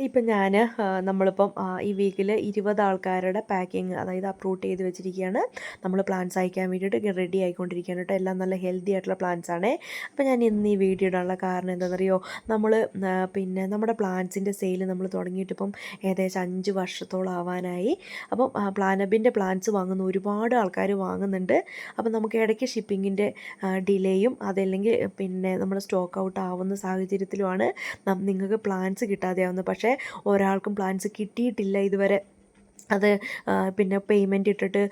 ഇപ്പം ഞാൻ നമ്മളിപ്പം ഈ വീക്കിൽ ഇരുപത് ആൾക്കാരുടെ പാക്കിങ് അതായത് അപ്രൂട്ട് ചെയ്ത് വെച്ചിരിക്കുകയാണ് നമ്മൾ പ്ലാൻസ് അയക്കാൻ വേണ്ടിയിട്ട് റെഡി ആയിക്കൊണ്ടിരിക്കുകയാണ് കേട്ടോ. എല്ലാം നല്ല ഹെൽത്തി ആയിട്ടുള്ള പ്ലാൻസ് ആണേ. അപ്പോൾ ഞാൻ ഇന്ന് ഈ വീഡിയോ ഇടാനുള്ള കാരണം എന്താണെന്നറിയോ? നമ്മൾ പിന്നെ നമ്മുടെ പ്ലാൻസിന്റെ സെയിൽ നമ്മൾ തുടങ്ങിയിട്ട് ഇപ്പം ഏകദേശം അഞ്ച് വർഷത്തോളം ആവാനായി. അപ്പം പ്ലാനബിന്റെ പ്ലാൻസ് വാങ്ങുന്ന ഒരുപാട് ആൾക്കാർ വാങ്ങുന്നുണ്ട്. അപ്പം നമുക്ക് ഇടയ്ക്ക് ഷിപ്പിങ്ങിന്റെ ഡിലേയും അതല്ലെങ്കിൽ പിന്നെ നമ്മുടെ സ്റ്റോക്ക് ഔട്ട് ആവുന്ന സാഹചര്യത്തിലുമാണ് നിങ്ങൾക്ക് പ്ലാൻസ് കിട്ടാതെയാവുന്നത്. പക്ഷേ ഒരാൾക്കും പ്ലാൻസ് കിട്ടിയിട്ടില്ല ഇതുവരെ. അത് പിന്നെ പേയ്മെന്റ് ഇട്ടിട്ട്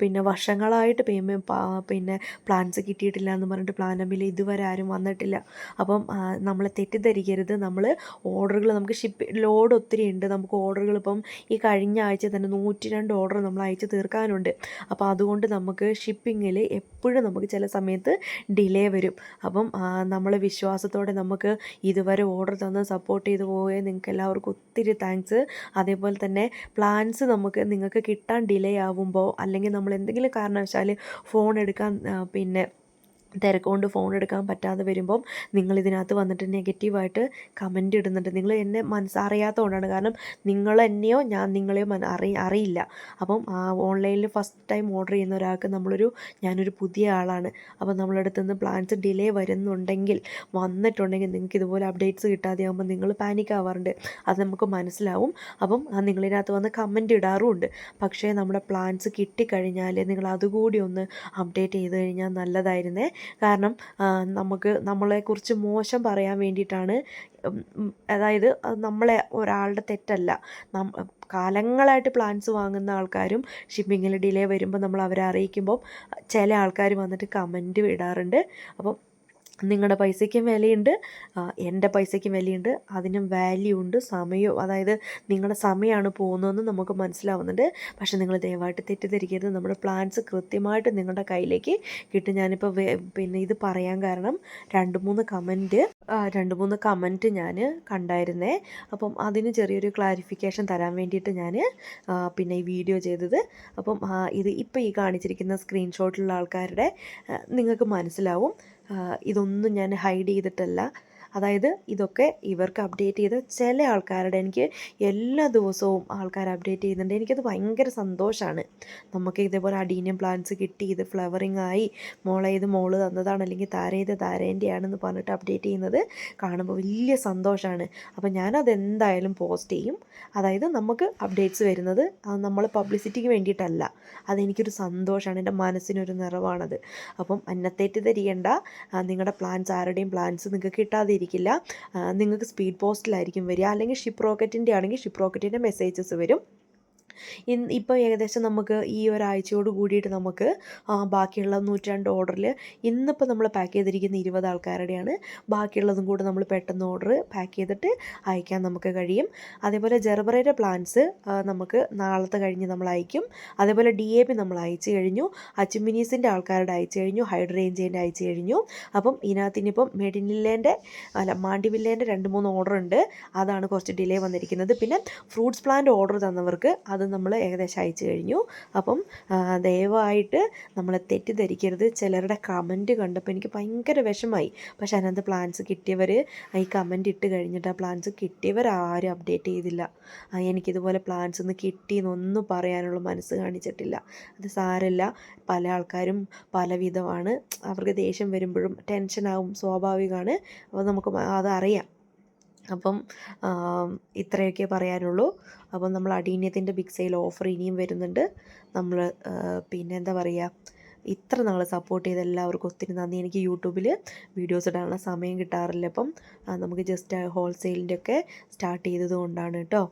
പിന്നെ വർഷങ്ങളായിട്ട് പേയ്മെന്റ് പിന്നെ പ്ലാൻസ് കിട്ടിയിട്ടില്ല എന്ന് പറഞ്ഞിട്ട് പ്ലാനമ്മിൽ ഇതുവരെ ആരും വന്നിട്ടില്ല. അപ്പം നമ്മളെ തെറ്റിദ്ധരിക്കരുത്. നമ്മൾ ഓർഡറുകൾ നമുക്ക് ഷിപ്പ് ലോഡ് ഒത്തിരി ഉണ്ട്. നമുക്ക് ഓർഡറുകൾ ഇപ്പം ഈ കഴിഞ്ഞ ആഴ്ച തന്നെ നൂറ്റി രണ്ട് ഓർഡർ നമ്മൾ അയച്ച് തീർക്കാനുണ്ട്. അപ്പോൾ അതുകൊണ്ട് നമുക്ക് ഷിപ്പിങ്ങിൽ എപ്പോഴും നമുക്ക് ചില സമയത്ത് ഡിലേ വരും. അപ്പം നമ്മൾ വിശ്വാസത്തോടെ നമുക്ക് ഇതുവരെ ഓർഡർ തന്ന് സപ്പോർട്ട് ചെയ്തു പോയ നിങ്ങൾക്ക് എല്ലാവർക്കും ഒത്തിരി താങ്ക്സ് അതേപോലെ തന്നെ പ്ലാൻസ് നമുക്ക് നിങ്ങൾക്ക് കിട്ടാൻ ഡിലേ ആവുമ്പോൾ അല്ലെങ്കിൽ നമ്മൾ എന്തെങ്കിലും കാരണവശാൽ ഫോൺ എടുക്കാൻ പിന്നെ തിരക്കുകൊണ്ട് ഫോൺ എടുക്കാൻ പറ്റാതെ വരുമ്പം നിങ്ങൾ ഇതിനകത്ത് വന്നിട്ട് നെഗറ്റീവായിട്ട് കമന്റ് ഇടുന്നുണ്ട്. നിങ്ങൾ എന്നെ മനസ്സറിയാത്തതുകൊണ്ടാണ് കാരണം നിങ്ങൾ എന്നെയോ ഞാൻ നിങ്ങളെയോ മന അറി അറിയില്ല. അപ്പം ഓൺലൈനിൽ ഫസ്റ്റ് ടൈം ഓർഡർ ചെയ്യുന്ന ഒരാൾക്ക് നമ്മളൊരു ഞാനൊരു പുതിയ ആളാണ്. അപ്പം നമ്മളടുത്ത് നിന്ന് പ്ലാൻസ് ഡിലേ വരുന്നുണ്ടെങ്കിൽ വന്നിട്ടുണ്ടെങ്കിൽ നിങ്ങൾക്ക് ഇതുപോലെ അപ്ഡേറ്റ്സ് കിട്ടാതെ ആകുമ്പോൾ നിങ്ങൾ പാനിക് ആവാറുണ്ട്. അത് നമുക്ക് മനസ്സിലാവും. അപ്പം ആ നിങ്ങളിതിനകത്ത് വന്ന് കമന്റ് ഇടാറുമുണ്ട്. പക്ഷേ നമ്മുടെ പ്ലാൻസ് കിട്ടിക്കഴിഞ്ഞാൽ നിങ്ങൾ അതുകൂടി ഒന്ന് അപ്ഡേറ്റ് ചെയ്ത് കഴിഞ്ഞാൽ നല്ലതായിരുന്നേ. കാരണം നമുക്ക് നമ്മളെക്കുറിച്ച് മോശം പറയാൻ വേണ്ടിയിട്ടാണ് അതായത് നമ്മളെ ഒരാളുടെ തെറ്റല്ല. കാലങ്ങളായിട്ട് പ്ലാൻസ് വാങ്ങുന്ന ആൾക്കാരും ഷിപ്പിങ്ങിൽ ഡിലേ വരുമ്പോൾ നമ്മൾ അവരെ അറിയിക്കുമ്പോൾ ചില ആൾക്കാർ വന്നിട്ട് കമന്റ് ഇടാറുണ്ട് അപ്പം നിങ്ങളുടെ പൈസയ്ക്കും വിലയുണ്ട്. എന്റെ പൈസയ്ക്കും വിലയുണ്ട്. അതിനും വാല്യൂ ഉണ്ട് സമയവും അതായത് നിങ്ങളുടെ സമയമാണ് പോകുന്നതെന്ന് നമുക്ക് മനസ്സിലാവുന്നുണ്ട്. പക്ഷേ നിങ്ങൾ ദയവായിട്ട് തെറ്റിദ്ധരിക്കരുത്. നമ്മുടെ പ്ലാൻസ് കൃത്യമായിട്ട് നിങ്ങളുടെ കയ്യിലേക്ക് കിട്ടും. ഞാനിപ്പോൾ പിന്നെ ഇത് പറയാൻ കാരണം രണ്ട് മൂന്ന് കമന്റ് രണ്ട് മൂന്ന് കമന്റ് ഞാൻ കണ്ടായിരുന്നേ. അപ്പം അതിന് ചെറിയൊരു ക്ലാരിഫിക്കേഷൻ തരാൻ വേണ്ടിയിട്ട് ഞാൻ പിന്നെ ഈ വീഡിയോ ചെയ്തത്. അപ്പം ഇത് ഇപ്പോൾ ഈ കാണിച്ചിരിക്കുന്ന സ്ക്രീൻഷോട്ടിലുള്ള ആൾക്കാരുടെ നിങ്ങൾക്ക് മനസ്സിലാവും. ഇതൊന്നും ഞാൻ ഹൈഡ് ചെയ്തിട്ടല്ല. അതായത് ഇതൊക്കെ ഇവർക്ക് അപ്ഡേറ്റ് ചെയ്ത് ചില ആൾക്കാരുടെ എനിക്ക് എല്ലാ ദിവസവും ആൾക്കാർ അപ്ഡേറ്റ് ചെയ്യുന്നുണ്ട്. എനിക്കത് ഭയങ്കര സന്തോഷമാണ് നമുക്ക് ഇതേപോലെ അഡീനിയം പ്ലാന്റ്സ് കിട്ടി ഇത് ഫ്ലവറിങ് ആയി. മോളെ ഇത് മോൾ തന്നതാണ് അല്ലെങ്കിൽ താര താരേന്റെ ആണെന്ന് പറഞ്ഞിട്ട് അപ്ഡേറ്റ് ചെയ്യുന്നത് കാണുമ്പോൾ വലിയ സന്തോഷമാണ് അപ്പോൾ ഞാനത് എന്തായാലും പോസ്റ്റ് ചെയ്യും. അതായത് നമുക്ക് അപ്ഡേറ്റ്സ് വരുന്നത് അത് നമ്മൾ പബ്ലിസിറ്റിക്ക് വേണ്ടിയിട്ടല്ല. അതെനിക്കൊരു സന്തോഷമാണ് എന്റെ മനസ്സിനൊരു നിറവാണത്. അപ്പം അന്നത്തേറ്റ് തരികണ്ട നിങ്ങളുടെ പ്ലാൻസ് ആരുടെയും പ്ലാൻസ് നിങ്ങൾക്ക് കിട്ടാതിരിക്കില്ല ആ, നിങ്ങൾക്ക് സ്പീഡ് പോസ്റ്റിലായിരിക്കും വരിക. അല്ലെങ്കിൽ ഷിപ്പ് റോക്കറ്റിന്റെ ആണെങ്കിൽ ഷിപ്പ് റോക്കറ്റിന്റെ മെസ്സേജസ് വരും. ഇപ്പോൾ ഏകദേശം നമുക്ക് ഈ ഒരാഴ്ചയോട് കൂടിയിട്ട് നമുക്ക് ബാക്കിയുള്ള നൂറ്റി രണ്ട് ഓർഡറിൽ ഇന്നിപ്പോൾ നമ്മൾ പാക്ക് ചെയ്തിരിക്കുന്ന ഇരുപത് ആൾക്കാരുടെയാണ്. ബാക്കിയുള്ളതും കൂടെ നമ്മൾ പെട്ടെന്ന് ഓർഡർ പാക്ക് ചെയ്തിട്ട് അയക്കാൻ നമുക്ക് കഴിയും. അതേപോലെ ജെർബറയുടെ പ്ലാന്റ്സ് നമുക്ക് നാളത്തെ കഴിഞ്ഞ് നമ്മൾ അയക്കും. അതേപോലെ ഡി എ പി നമ്മൾ അയച്ചു കഴിഞ്ഞു. അച്ചുമിനീസിന്റെ ആൾക്കാരുടെ അയച്ചു കഴിഞ്ഞു. ഹൈഡ്രേഞ്ചേന്റെ അയച്ചു കഴിഞ്ഞു. അപ്പം ഇതിനകത്ത് ഇനിയിപ്പം മെഡിനില്ലേന്റെ അല്ല മാണ്ടിവില്ലേന്റെ രണ്ട് മൂന്ന് ഓർഡർ ഉണ്ട് അതാണ് കുറച്ച് ഡിലേ വന്നിരിക്കുന്നത്. പിന്നെ ഫ്രൂട്ട്സ് പ്ലാന്റ് ഓർഡർ തന്നവർക്ക് അത് നമ്മൾ ഏകദേശം അയച്ചു കഴിഞ്ഞു. അപ്പം ദയവായിട്ട് നമ്മളെ തെറ്റിദ്ധരിക്കരുത്. ചിലരുടെ കമന്റ് കണ്ടപ്പോൾ എനിക്ക് ഭയങ്കര വിഷമായി പക്ഷേ അതിനകത്ത് പ്ലാൻസ് കിട്ടിയവർ ഈ കമന്റ് ഇട്ട് കഴിഞ്ഞിട്ട് ആ പ്ലാൻസ് കിട്ടിയവർ ആരും അപ്ഡേറ്റ് ചെയ്തില്ല. എനിക്കിതുപോലെ പ്ലാൻസ് ഒന്ന് കിട്ടിയെന്നൊന്നും പറയാനുള്ള മനസ്സ് കാണിച്ചിട്ടില്ല. അത് സാരമില്ല. പല ആൾക്കാരും പലവിധമാണ്. അവർക്ക് ദേഷ്യം വരുമ്പോഴും ടെൻഷനാവും. സ്വാഭാവികമാണ്. അപ്പോൾ നമുക്ക് അതറിയാം അപ്പം ഇത്രയൊക്കെ പറയാനുള്ളൂ. അപ്പം നമ്മൾ അടീന്യത്തിന്റെ ബിഗ് സെയിൽ ഓഫർ ഇനിയും വരുന്നുണ്ട്. നമ്മൾ പിന്നെ എന്താ പറയുക ഇത്ര നമ്മൾ സപ്പോർട്ട് ചെയ്ത എല്ലാവർക്കും ഒത്തിരി നന്ദി. എനിക്ക് യൂട്യൂബിൽ വീഡിയോസ് ഇടാനുള്ള സമയം കിട്ടാറില്ല. അപ്പം നമുക്ക് ജസ്റ്റ് ഹോൾസെയിലിന്റെ ഒക്കെ സ്റ്റാർട്ട് ചെയ്തത് കൊണ്ടാണ് കേട്ടോ.